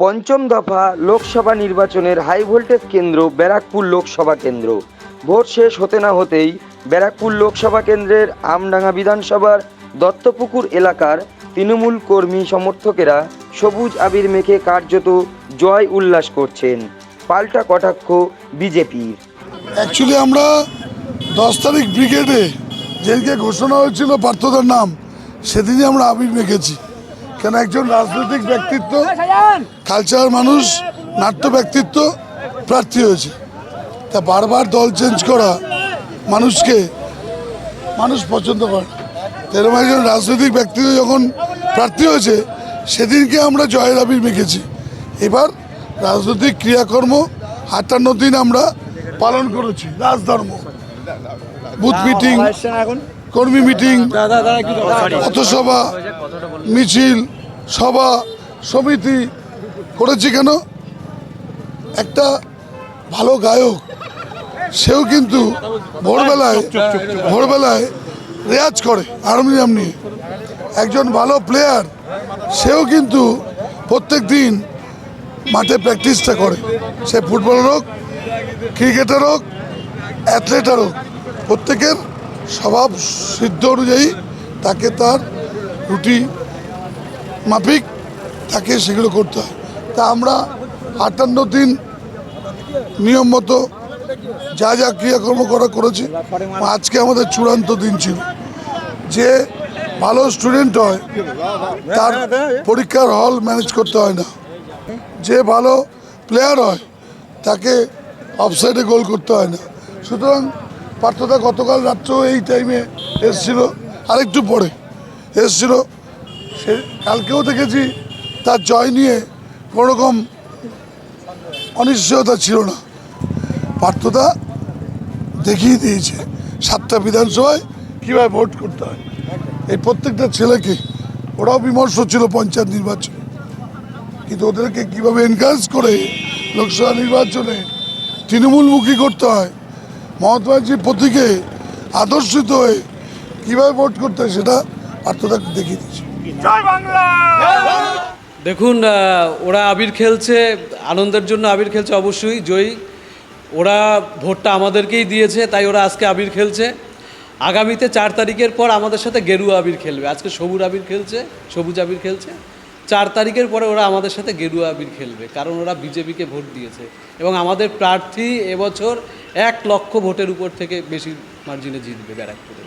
পঞ্চম দফা লোকসভা নির্বাচনের হাই ভোল্টেজ কেন্দ্র ব্যারাকপুর লোকসভা কেন্দ্র। ভোট শেষ হতে না হতেই ব্যারাকপুর লোকসভা কেন্দ্রের আমডাঙ্গা বিধানসভার দত্তপুকুর এলাকার তৃণমূল কর্মী সমর্থকেরা সবুজ আবির মেখে কার্যত জয় উল্লাস করছেন। পাল্টা কটাক্ষ বিজেপির অ্যাকচুয়ালি আমরা দশ তারিখ ব্রিগেডে যেদিনকে ঘোষণা হয়েছিল পার্থদার নাম, সেদিনই আমরা আবির মেখেছি। কেন একজন রাজনৈতিক ব্যক্তিত্ব কালচার মানুষ নাট্য ব্যক্তিত্ব প্রার্থী হয়েছে। তা বারবার দল চেঞ্জ করা মানুষকে মানুষ পছন্দ করে। এরকম একজন রাজনৈতিক ব্যক্তিত্ব যখন প্রার্থী হয়েছে সেদিনকে আমরা জয়ের আবির মেখেছি। এবার রাজনৈতিক ক্রিয়াকর্ম আটান্ন দিন আমরা পালন করেছি রাজধর্ম। বুথ মিটিং কর্মী মিটিং পথসভা মিছিল সভা, সমিতি করেছি কেন? একটা ভালো গায়ক, সেও কিন্তু ভোরবেলায় ভোরবেলায় রেয়াজ করে হারমোনিয়াম নিয়ে। একজন ভালো প্লেয়ার সেও কিন্তু প্রত্যেক দিন মাঠে প্র্যাকটিসটা করে। সে ফুটবলার হোক, ক্রিকেটার হোক অ্যাথলেটার হোক, প্রত্যেকের স্বভাব সিদ্ধ অনুযায়ী তাকে তার রুটি মাফিক, তাকে সেগুলো করতে হয়। তা আমরা আটান্ন দিন নিয়ম মতো যা যা ক্রিয়াকর্ম করা করেছি আজকে আমাদের চূড়ান্ত দিন ছিল। যে ভালো স্টুডেন্ট হয়, তার পরীক্ষার হল ম্যানেজ করতে হয় না। যে ভালো প্লেয়ার হয়, তাকে অফসাইডে গোল করতে হয় না। সুতরাং পার্থদা গতকাল রাত্রেও এই টাইমে এসছিল, আরেকটু পরে এসছিল। সে কালকেও দেখেছি, তার জয় নিয়ে কোনোরকম অনিশ্চয়তা ছিল না। পার্থতা দেখিয়ে দিয়েছে সাতটা বিধানসভায় কীভাবে ভোট করতে হয়। এই প্রত্যেকটা ছেলেকে, ওরাও বিমর্ষ ছিল পঞ্চায়েত নির্বাচনে। কিন্তু ওদেরকে কীভাবে এনকারেজ করে লোকসভা নির্বাচনে তৃণমূলমুখী করতে হয় মহাত্মা গান্ধীর প্রতীকে আদর্শিত হয়ে কীভাবে ভোট করতে হয় সেটা পার্থদা দেখিয়ে দিয়েছে। দেখুন ওরা আবির খেলছে আনন্দের জন্য আবির খেলছে অবশ্যই জয়ী। ওরা ভোটটা আমাদেরকেই দিয়েছে তাই ওরা আজকে আবির খেলছে। আগামীতে চার তারিখের পর আমাদের সাথে গেরুয়া আবির খেলবে। আজকে সবুজ আবির খেলছে সবুজ আবির খেলছে। চার তারিখের পরে ওরা আমাদের সাথে গেরুয়া আবির খেলবে কারণ ওরা বিজেপিকে ভোট দিয়েছে। এবং আমাদের প্রার্থী এবছর এক লক্ষ ভোটের উপর থেকে বেশি মার্জিনে জিতবে ব্যারাকপুরে।